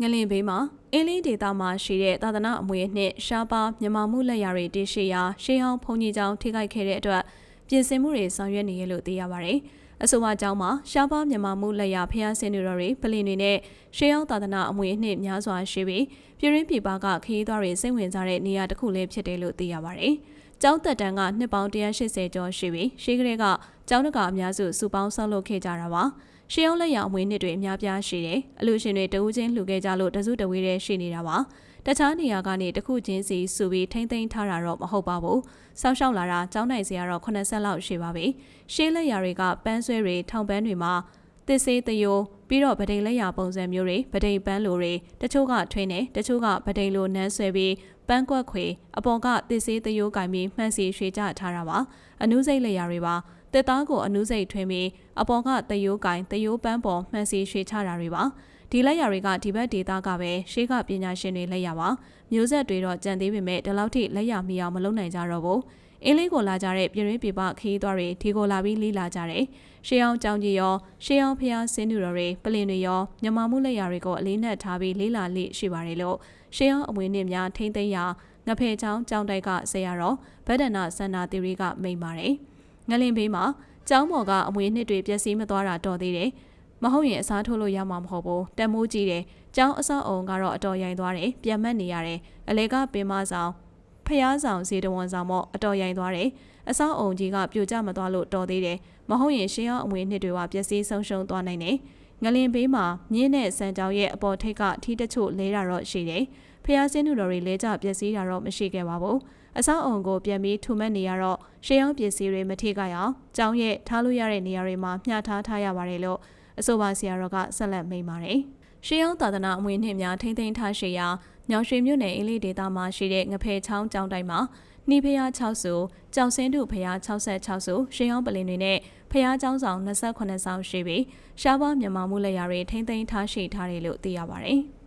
ငလင်ဘေးမှာအင်းလေးဒေသမှာရှိတဲ့သာသနာအမွေနှင့်ရှားပါမြန်မာမှုလက်ရာတွေတည်ရှိရာရှေးဟောင်းဘုံကြီးကျောင်းထိခိုက်ခဲ့တဲ့အတွက်ပြင်ဆင်မှုတွေဆောင်ရွက်နေရလို့သိရပါတယ်။အဆိုပါကျောင်းမှာရှားပါမြန်မာမှုလက်ရာဖျားဆင်းတွေတော်တွေပလင်တွေနဲ့ရှေးဟောင်းသာသနာအမွေနှင့်များစွာရှိပြီးပြည်ရင်းပြည်ပကခရီးသွားတွေစိတ်ဝင်စားတဲ့နေရာတစ်ခုလေးဖြစ်တယ်လို့သိရပါတယ်။ကျောင်းသက်တမ်းကနှစ်ပေါင်း180ကျော်ရှိပြီးရှေးကလေးကကျောင်းတကာအများစုစုပေါင်းဆောက်လုပ်ခဲ့ကြတာပါ။ ရှေးအောင်လက်ရအမွေနှစ်တွေအများပြားရှိတယ်။အလူရှင်တွေတဦးချင်းလှူခဲ့ကြလို့တစုတဝေးတည်းရှိနေတာပါ။တခြားနေရာကနေတစ်ခုချင်းစီစုပြီးထိမ့်သိမ်းထားတာတော့မဟုတ်ပါဘူး။စောက်ရှောက်လာတာကျောင်းနိုင်စရာတော့80လောက်ရှိပါပြီ။ရှေးလက်ရတွေကပန်းဆွဲတွေထောင်ပန်းတွေမှာသစ်စေးတယို ပြီးတော့ဗဒိန်လက်ရပုံစံမျိုးတွေဗဒိန်ပန်းလိုတွေတချို့ကထွင်းတယ်တချို့ကဗဒိန်လိုနန်းဆွဲပြီးပန်းကွက်ခွေအပေါ်ကသစ်စေးတယိုကင်ပြီးမှန်စီရွှေကြထားတာပါအနုစိတ်လက်ရတွေပါတစ်သားကိုအနုစိတ်ထွင်းပြီးအပေါ်ကတယိုးကင်တယိုးပန်းပေါ်မှန်စီရွှေချတာတွေပါဒီလက်ရာတွေကဒီဘက်ဒေတာကပဲရှေးကပညာရှင်တွေလက်ရပါမျိုးဆက်တွေတော့ကြံသေးပေမဲ့ဒီလောက်ထိလက်ရမီအောင်မလုပ်နိုင်ကြတော့ဘူး အင်းလေးကိုလာကြတဲ့ပြည်ရင်းပြည်ပခရီးသွားတွေဒီကိုလာပြီးလေးလာကြတယ်ရှေးအောင်ကြောင်ကြီးရောရှေးအောင်ဖျားစင်းသူတော်တွေပလင်တွေရောမြမမှုလက်ရာတွေကိုအလေးနက်ထားပြီးလေးလာလေးရှိပါတယ်လို့ရှေးအောင်အမွေနှင့်များထိမ့်သိမ်းရာငဖဲချောင်းကြောင်တိုက်ကဆရာတော်ဗဒ္ဒနာစန္နာသီရိကမိန်ပါတယ်ငလင်ဘေးမှာကျောင်းပေါ်ကအမွေနှစ်တွေပျက်စီးမသွားတာတော်သေးတယ်မဟုတ်ရင်အစားထိုးလို့ရမှာမဟုတ်ဘူးတန်မိုးကြီးတယ်ကျောင်းအဆောက်အုံကတော့အတော်ရိုင်သွားတယ်ပြန်မက်နေရတယ်အလေကပင်မဆောင် ဖျားဆောင်စီတဝန်ဆောင်မော့အတော်ရိုင်သွားတယ်အဆောက်အုံကြီးကပြိုကျမသွားလို့တော်သေးတယ်မဟုတ်ရင်ရှင်းအောင်အမွေနှစ်တွေကပျက်စီးဆုံးရှုံးသွားနိုင်တယ်ငလင်ဘေးမှာမြင်းနဲ့စံကြောင်ရဲ့အပေါ်ထိပ်ကထီးတချို့လဲတာတော့ရှိတယ်ဖျားစင်းသူတော်တွေလဲကြပျက်စီးတာတော့မရှိခဲ့ပါဘူးအဆောက်အုံကိုပြန်ပြီးထူမက်နေရတော့ရှေးအောင်ပစ္စည်းတွေမထိခိုက်အောင်ကျောင်းရဲ့ထားလို့ရတဲ့နေရာတွေမှာမျှထားထားရပါတယ်လို့အဆိုပါဆရာတော်ကဆက်လက်မိန့်ပါတယ်။ရှေးအောင်သာသနာအမွေနှင့်များထိမ့်သိမ်းထားရှိရာ ညောင်ရွှေမြို့နယ်အင်းလေးဒေသမှာရှိတဲ့ငဖဲချောင်းကျောင်းတိုင်းမှာနှီးဖျား6စုကြောင်စင်းတို့ဖျား66စုရှေးအောင်ပလင်တွေနဲ့ဖျားကျောင်းဆောင်28ဆောင်ရှိပြီးရှားပါမြန်မာမှုလက်ရာတွေထိမ့်သိမ်းထားရှိထားတယ်လို့သိရပါတယ်။